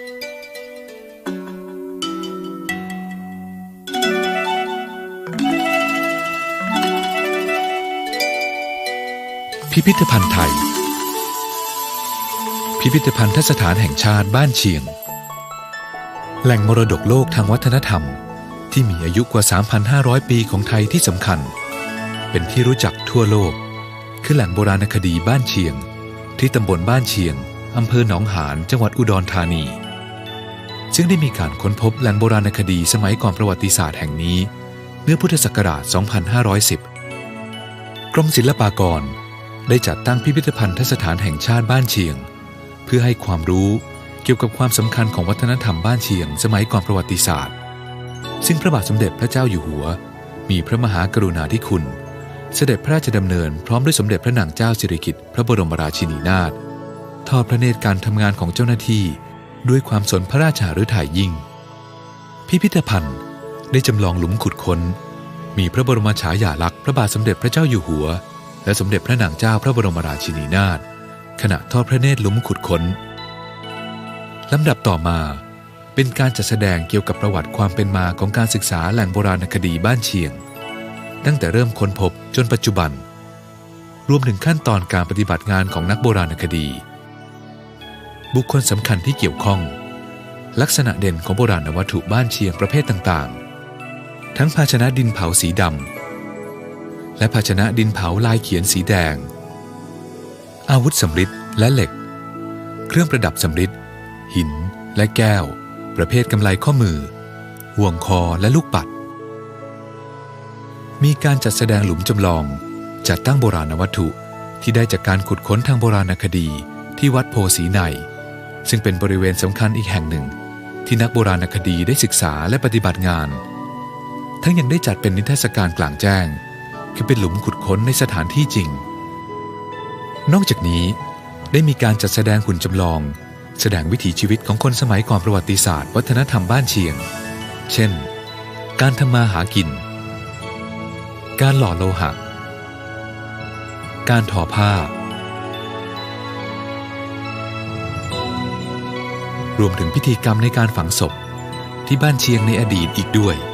พิพิธภัณฑ์ไทย พิพิธภัณฑสถานแห่งชาติบ้านเชียง แหล่งมรดกโลกทางวัฒนธรรม ที่มีอายุกว่า 3,500 ปีของไทยที่สำคัญ เป็นที่รู้จักทั่วโลก คือแหล่งโบราณคดีบ้านเชียง ที่ตำบลบ้านเชียงอำเภอหนองหานจังหวัดอุดรธานี ซึ่งได้มีการค้นพบแหล่งโบราณคดีสมัยก่อนประวัติศาสตร์แห่งนี้ เมื่อพุทธศักราช 2510 กรมศิลปากรได้จัดตั้งพิพิธภัณฑสถานแห่งชาติบ้านเชียง เพื่อให้ความรู้เกี่ยวกับความสำคัญของวัฒนธรรมบ้านเชียง สมัยก่อนประวัติศาสตร์ ซึ่งพระบาทสมเด็จพระเจ้าอยู่หัว มีพระมหากรุณาธิคุณ เสด็จพระราชดำเนินพร้อมด้วยสมเด็จพระนางเจ้าสิริกิติ์พระบรมราชินีนาถทอดพระเนตรการทำงานของเจ้าหน้าที่ ด้วยความสนพระราชาฤทัยยิ่ง พิพิธภัณฑ์ได้จำลองหลุมขุดค้น มีพระบรมฉายาลักษณ์พระบาทสมเด็จพระเจ้าอยู่หัว และสมเด็จพระนางเจ้าพระบรมราชินีนาถขณะทอดพระเนตรหลุมขุดค้นลำดับต่อมาเป็นการจัดแสดงเกี่ยวกับประวัติความเป็นมาของการศึกษาแหล่งโบราณคดีบ้านเชียง ตั้งแต่เริ่มค้นพบจนปัจจุบัน รวมถึงขั้นตอนการปฏิบัติงานของนักโบราณคดี บุคคลสำคัญที่เกี่ยวข้อง ลักษณะเด่นของโบราณวัตถุบ้านเชียงประเภทต่างๆ ทั้งภาชนะดินเผาสีดำและภาชนะดินเผาลายเขียนสีแดง อาวุธสำริดและเหล็ก เครื่องประดับสำริดหินและแก้ว ประเภทกำไลข้อมือ ห่วงคอและลูกปัด มีการจัดแสดงหลุมจำลอง จัดตั้งโบราณวัตถุที่ได้จากการขุดค้นทางโบราณคดีที่วัดโพสีใน ซึ่งเป็นบริเวณสำคัญอีกแห่งหนึ่ง ที่นักโบราณคดีได้ศึกษาและปฏิบัติงาน ทั้งยังได้จัดเป็นนิทรรศการกลางแจ้ง คือเป็นหลุมขุดค้นในสถานที่จริง นอกจากนี้ได้มีการจัดแสดงหุ่นจำลอง แสดงวิถีชีวิตของคนสมัยก่อนประวัติศาสตร์ วัฒนธรรมบ้านเชียง เช่น การทำมาหากิน การหล่อโลหะ การทอผ้า รวมถึงพิธีกรรมในการฝังศพ ที่บ้านเชียงในอดีตอีกด้วย